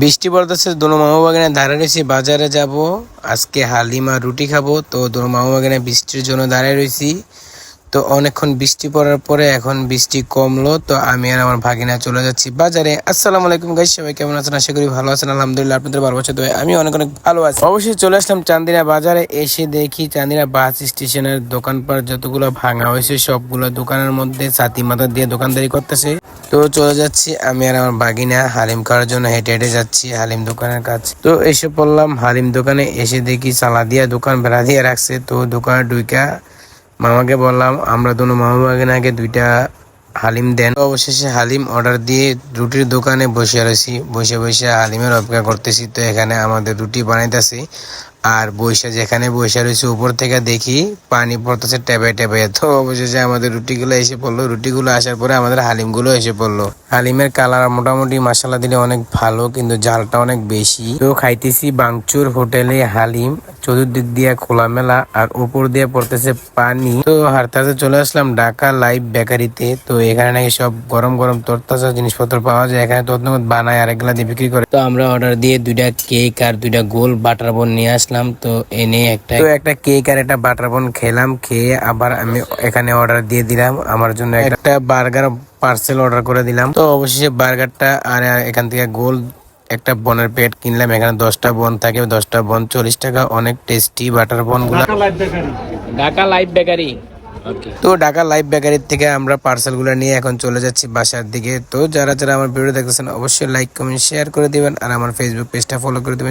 বৃষ্টি পড়তেছে, দোনো মামা বাগানে দাঁড়ায় রয়েছি, বাজারে যাব। আজকে হালিমা রুটি খাব, তো দোনো মামা বাগানে বৃষ্টির জন্য দাঁড়ায় রয়েছি। তো অনেকক্ষণ বৃষ্টি পড়ার পরে এখন বৃষ্টি কমলো, তো আমি আর আমার ভাগিনা চলে যাচ্ছি বাজারে। আসসালামু আলাইকুম গাইস, সবাই কেমন আছেন? আশা করি ভালো আছেন। আলহামদুলিল্লাহ, আপনাদের ভালো আছে তো আমি অনেক অনেক ভালো আছি। অবশ্যই চলে আসলাম চান্দিনা বাজারে, এসে দেখি চান্দিনা বাস স্টেশনের দোকানপাট যতগুলো ভাঙা হয়েছে, সবগুলো দোকানের মধ্যে ছাতি মাথা দিয়ে দোকানদারি করতেছে। তো চলে যাচ্ছি আমি আর আমার বাগিনা হালিম খাওয়ার জন্য হেঁটে হেঁটে যাচ্ছি হালিম দোকানের কাছে। তো এসে পড়লাম হালিম দোকানে, এসে দেখি চালা দিয়া দোকান বেড়া দিয়ে রাখছে, তো দোকানে ডুইকা মামাকে বললাম, আমরা দুনো মামা আগে দুইটা হালিম দেন। অবশেষে হালিম অর্ডার দিয়ে রুটির দোকানে বসে রয়েছি। বসে বসে হালিমের অপেক্ষা করতেছি। তো এখানে আমাদের রুটি বানাইতেছি। আর বৈশা যেখানে বসে রয়েছে উপর থেকে দেখি পানি পড়তেছে টেবে টেবে তো অবশেষে আমাদের রুটিগুলো এসে পড়ল। রুটিগুলো আসার পরে আমাদের হালিমগুলো এসে পড়ল। হালিমের কালার মোটামুটি মশলা দিলে অনেক ভালো, কিন্তু জালটা অনেক বেশি। তো খাইতেছি বাংচুর হোটেলে হালিম। চতুর্দিক দিয়ে খোলামেলা আর উপর দিয়ে পড়তেছে পানি। তো হারতে হারতে চলে আসলাম ঢাকা লাইভ বেকারিতে। তো এখানে নাকি সব গরম গরম তরতাজা জিনিসপত্র পাওয়া যায়। এখানে তৎনগত বানায় আর এগুলা দিয়ে বিক্রি করে। তো আমরা অর্ডার দিয়ে দুইটা কেক আর দুইটা গোল বাটার বোন নিয়ে আসলাম। তো এনে একটা তো একটা কেক আর একটা বাটার বোন খেলাম। খেয়ে আবার আমি এখানে অর্ডার দিয়ে দিলাম। আমার জন্য একটা বার্গার পার্সেল অর্ডার করে দিলাম। তো অবশেষে বার্গারটা আর এখান থেকে গোল একটা বনের পেট কিনলাম এখানে দশটা বন থাকে দশটা বন চল্লিশ টাকা অনেক টেস্টি বাটার বনগুলো ঢাকা লাইভ বেকারি তো ঢাকা লাইভ বেকারির থেকে আমরা পার্সেলগুলো নিয়ে এখন চলে যাচ্ছি বাসার দিকে। তো যারা যারা আমার ভিডিও দেখতেছেন অবশ্যই লাইক কমেন্ট শেয়ার করে দিবেন আর আমার ফেসবুক পেজটা ফলো করে দিবেন।